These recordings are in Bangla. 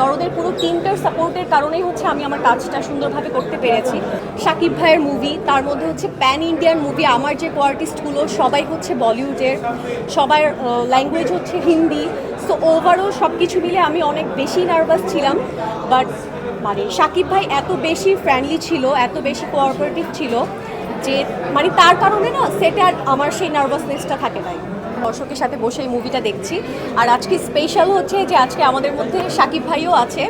দরদের পুরো টিমটার সাপোর্টের কারণেই হচ্ছে আমি আমার কাজটা সুন্দরভাবে করতে পেরেছি। সাকিব ভাইয়ের মুভি তার মধ্যে হচ্ছে প্যান ইন্ডিয়ান মুভি আমার যে কোয়ার্টিস্টগুলো সবাই হচ্ছে বলিউডের, সবার ল্যাঙ্গুয়েজ হচ্ছে হিন্দি। সো ওভারঅল সব কিছু মিলে আমি অনেক বেশি নার্ভাস ছিলাম। বাট মানে সাকিব ভাই এত বেশি ফ্রেন্ডলি ছিল, এত বেশি কোঅপারেটিভ ছিল যে মানে তার কারণে না, সেটা আমার সেই নার্ভাসনেসটা থাকে নাই। দর্শকের সাথে বসে এই মুভিটা দেখছি। আর আজকে স্পেশাল হচ্ছে যে আজকে আমাদের মধ্যে সাকিব ভাইও আছে।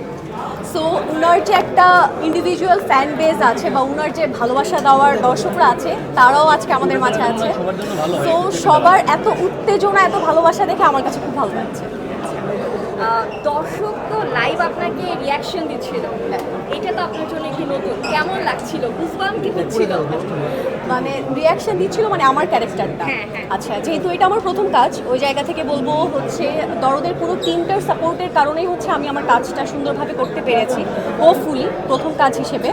সো উনার যে একটা ইন্ডিভিজুয়াল ফ্যান বেস আছে বা উনার যে ভালোবাসা দেওয়ার দর্শকরা আছে, তারাও আজকে আমাদের মাঝে আছে। তো সবার এত উত্তেজনা, এত ভালোবাসা দেখে আমার কাছে খুব ভালো লাগছে। দর্শক তো লাইভ আপনাকে রিয়াকশন দিচ্ছিল। তো আপনার জন্য একটু নতুন। কেমন লাগছিল? বুঝবাম কি হচ্ছিল? মানে রিয়াকশন দিচ্ছিল মানে আমার ক্যারেক্টারটা হ্যাঁ। আচ্ছা যেহেতু এটা আমার প্রথম কাজ ওই জায়গা থেকে বলব হচ্ছে দরদের পুরো টিমটার সাপোর্টের কারণেই হচ্ছে আমি আমার কাজটা সুন্দরভাবে করতে পেরেছি। হোপফুলি প্রথম কাজ হিসেবে।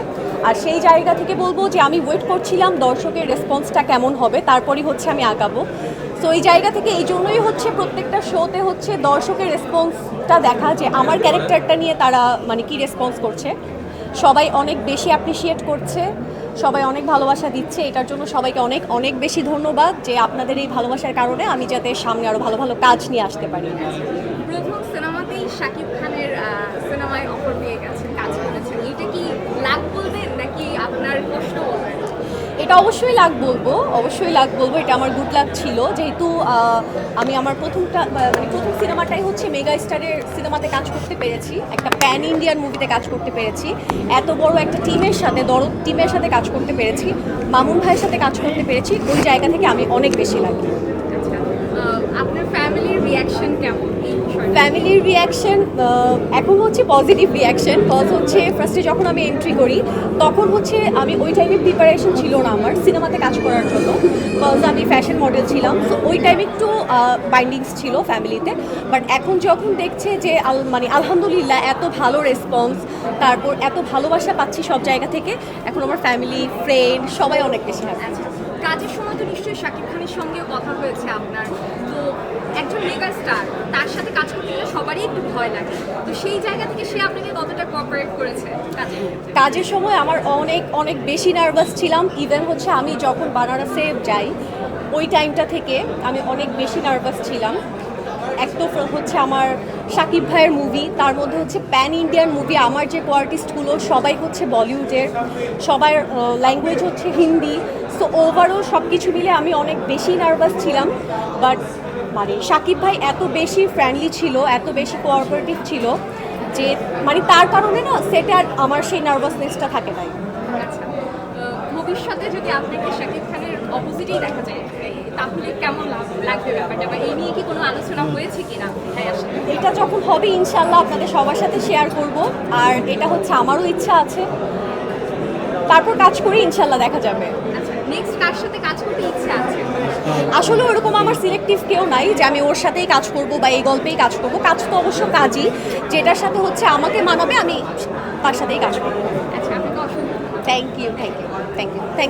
আর সেই জায়গা থেকে বলব যে আমি ওয়েট করছিলাম দর্শকের রেসপন্সটা কেমন হবে তারপরই হচ্ছে আমি আঁকাবো তো এই জায়গা থেকে এই জন্যই হচ্ছে প্রত্যেকটা শোতে হচ্ছে দর্শকের রেসপন্সটা দেখা যে আমার ক্যারেক্টারটা নিয়ে তারা মানে কি রেসপন্স করছে। সবাই অনেক বেশি অ্যাপ্রিসিয়েট করছে, সবাই অনেক ভালোবাসা দিচ্ছে, এটার জন্য সবাইকে অনেক অনেক বেশি ধন্যবাদ যে আপনাদের এই ভালোবাসার কারণে আমি যাতে সামনে আরও ভালো ভালো কাজ নিয়ে আসতে পারি। প্রথম সিনেমাতেই শাকিব খানের সিনেমায় অফার পেয়ে গেছেন, কাজ করেছেন। এটা কি লাভ বলবেন নাকি আপনার কষ্ট এটা অবশ্যই লাগ বলব, অবশ্যই লাগ বলব, এটা আমার গুড লাক ছিল। যেহেতু আমি আমার প্রথমটা মানে প্রথম সিনেমাটাই হচ্ছে মেগা স্টারের সিনেমাতে কাজ করতে পেরেছি। একটা প্যান ইন্ডিয়ান মুভিতে কাজ করতে পেরেছি। এত বড় একটা টিমের সাথে, দরদ টিমের সাথে কাজ করতে পেরেছি। মামুন ভাইয়ের সাথে কাজ করতে পেরেছি। ওই জায়গা থেকে আমি অনেক বেশি লাগি আচ্ছা। আপনার ফ্যামিলির রিয়াকশন কেমন? ফ্যামিলির রিয়াকশন এখন হচ্ছে পজিটিভ রিয়াকশন কজ হচ্ছে ফার্স্টে যখন আমি এন্ট্রি করি, তখন হচ্ছে আমি ওই টাইমে প্রিপারেশন ছিল না আমার সিনেমাতে কাজ করার জন্য কজ আমি ফ্যাশন মডেল ছিলাম সো ওই টাইমে একটু বাইন্ডিংস ছিল ফ্যামিলিতে বাট এখন যখন দেখছে যে মানে আলহামদুলিল্লাহ এত ভালো রেসপন্স তারপর এত ভালোবাসা পাচ্ছি সব জায়গা থেকে, এখন আমার ফ্যামিলি ফ্রেন্ড সবাই অনেক বেশি আচ্ছা কাজের সময় তো শাকিব খানের সঙ্গে কথা হয়েছে আপনার। তো একজন মেগা স্টার তার সাথে কাজ করতে গেলে সবারই একটু ভয় লাগে। তো সেই জায়গা থেকে সে আপনাকে কতটা কোঅপারেট করেছে কাজের সময় আমার অনেক অনেক বেশি নার্ভাস ছিলাম। ইভেন হচ্ছে আমি যখন বানারসে যাই, ওই টাইমটা থেকে আমি অনেক বেশি নার্ভাস ছিলাম। তো হচ্ছে আমার সাকিব ভাইয়ের মুভি তার মধ্যে হচ্ছে প্যান ইন্ডিয়ান মুভি আমার যে কোয়ার্টিস্টগুলো সবাই হচ্ছে বলিউডের, সবার ল্যাঙ্গুয়েজ হচ্ছে হিন্দি সো ওভারঅল সব কিছু মিলে আমি অনেক বেশি নার্ভাস ছিলাম বাট মানে সাকিব ভাই এত বেশি ফ্রেন্ডলি ছিল, এত বেশি কোঅপারেটিভ ছিল, যে মানে তার কারণে না, সেটা আমার সেই নার্ভাসনেসটা থাকে নাই। আচ্ছা ভবিষ্যতে যদি আপনাকে শাকিব অপোজিটেই দেখা যায়। এই- তাহলে কেমন লাগবে ব্যাপারটা? বা এই নিয়ে কি কোনো আলোচনা হয়েছে কিনা? এটা যখন হবে ইনশাল্লাহ আপনাদের সবার সাথে শেয়ার করব। আর এটা হচ্ছে আমারও ইচ্ছা আছে। তারপর কাজ করে ইনশাল্লাহ দেখা যাবে। আচ্ছা নেক্সট কার সাথে কাজ করতে ইচ্ছে আছে? আসলে ওরকম আমার সিলেক্টিভ কেউ নাই যে আমি ওর সাথেই কাজ করব বা এই গল্পেই কাজ করব। কাজ তো অবশ্য কাজই। যেটার সাথে হচ্ছে আমাকে মানাবে আমি তার সাথেই কাজ করব। আচ্ছা আপনাকে অসংখ্য thank you thank you thank you thank